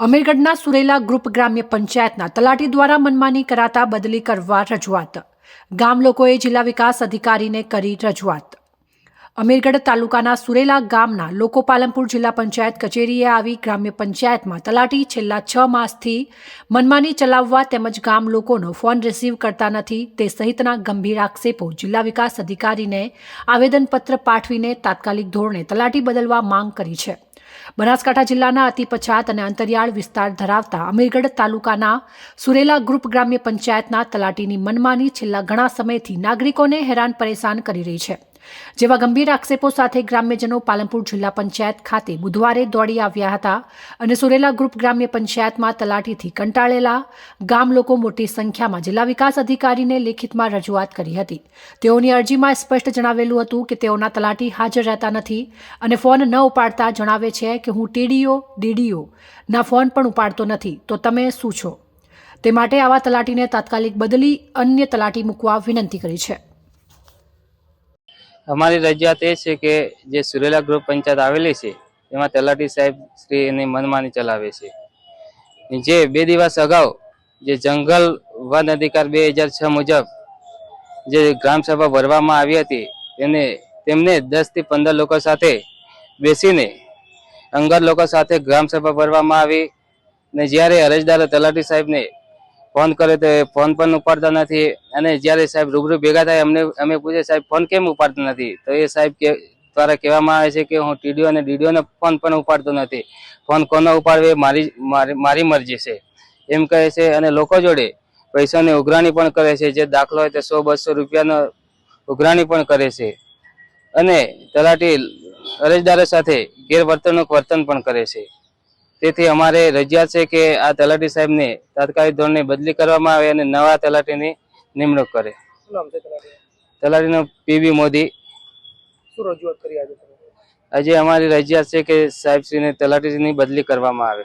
અમીરગઢના સુરેલા group ગ્રામ્ય પંચાયતના તલાટી દ્વારા મનમાની કરાતા બદલી કરવા રજૂઆત. ગામ લોકોએ જિલ્લા વિકાસ અધિકારીને કરી રજૂઆત. અમીરગઢ તાલુકાના સુરેલા ગામના લોકો પાલનપુર જિલ્લા પંચાયત કચેરીએ આવી ગ્રામ્ય પંચાયતમાં તલાટી છેલ્લા છ માસથી મનમાની ચલાવવા તેમજ ગામ લોકોનો ફોન રિસીવ કરતા નથી તે સહિતના ગંભીર આક્ષેપો જિલ્લા વિકાસ અધિકારીને આવેદનપત્ર પાઠવીને તાત્કાલિક ધોરણે તલાટી બદલવા માંગ કરી છે. બનાસકાંઠા જિલ્લાના અતિ પછાત અને અંતરિયાળ વિસ્તાર ધરાવતા અમીરગઢ તાલુકાના સુરેલા ગ્રુપ ગ્રામ્ય પંચાયતના તલાટીની મનમાની છેલ્લા ઘણા સમયથી નાગરિકોને હેરાન પરેશાન કરી રહી છે. જેવા ગંભીર આક્ષેપો સાથે ગ્રામ્યજનો પાલનપુર જિલ્લા પંચાયત ખાતે બુધવારે દોડી આવ્યા હતા અને સુરેલા ગ્રુપ ગ્રામ્ય પંચાયતમાં તલાટીથી કંટાળેલા ગામ લોકો મોટી સંખ્યામાં જિલ્લા વિકાસ અધિકારીને લેખિતમાં રજૂઆત કરી હતી. તેઓની અરજીમાં સ્પષ્ટ જણાવેલું હતું કે તેઓના તલાટી હાજર રહેતા નથી અને ફોન ન ઉપાડતા જણાવે છે કે હું ટીડીઓ, ડીડીઓ ના ફોન પણ ઉપાડતો નથી. તો તમે શું છો? તે માટે આવા તલાટીને તાત્કાલિક બદલી અન્ય તલાટી મૂકવા વિનંતી કરી છે. અમારી રજૂઆત એ છે કે જે સુરેલા ગ્રુપ પંચાયત આવેલી છે, એમાં તલાટી સાહેબ શ્રી એની મનમાની ચલાવે છે. જે બે દિવસ અગાઉ જે જંગલ વન અધિકાર બે હજાર છ મુજબ જે ગ્રામસભા ભરવામાં આવી હતી તેને તેમને દસથી પંદર લોકો સાથે બેસીને અંગત લોકો સાથે ગ્રામસભા ભરવામાં આવી ને જ્યારે અરજદારો તલાટી સાહેબને ફોન કરે તો ફોન પણ ઉપાડતા નથી. અને જ્યારે સાહેબ રૂબરૂ ભેગા થાય, અમને, અમે પૂછે, સાહેબ, ફોન કેમ ઉપાડતા નથી? તો એ સાહેબ કે, દ્વારા કહેવામાં આવે છે કે હું ટીડીઓ અને ડીડીઓને ફોન પણ ઉપાડતો નથી. ફોન કોનો ઉપાડવે? મારી મારી મરજી છે. એમ કહે છે અને લોકો જોડે પૈસાની ઉઘરાણી પણ કરે છે. જે દાખલો હોય તે સો, બસો રૂપિયાનો ઉઘરાણી પણ કરે છે. અને તલાટી અરજદારો સાથે ગેરવર્તણૂક વર્તન પણ કરે છે. તેથી અમારે રજૂઆત છે કે આ તલાટી સાહેબને તાત્કાલિક ધોરણે બદલી કરવામાં આવે અને નવા તલાટીની નિમણૂક કરે. તલાટીનો? P B Modi. શું રજૂઆત કરી આજે આજે અમારી રજૂઆત છે કે સાહેબશ્રીને તલાટીની બદલી કરવામાં આવે.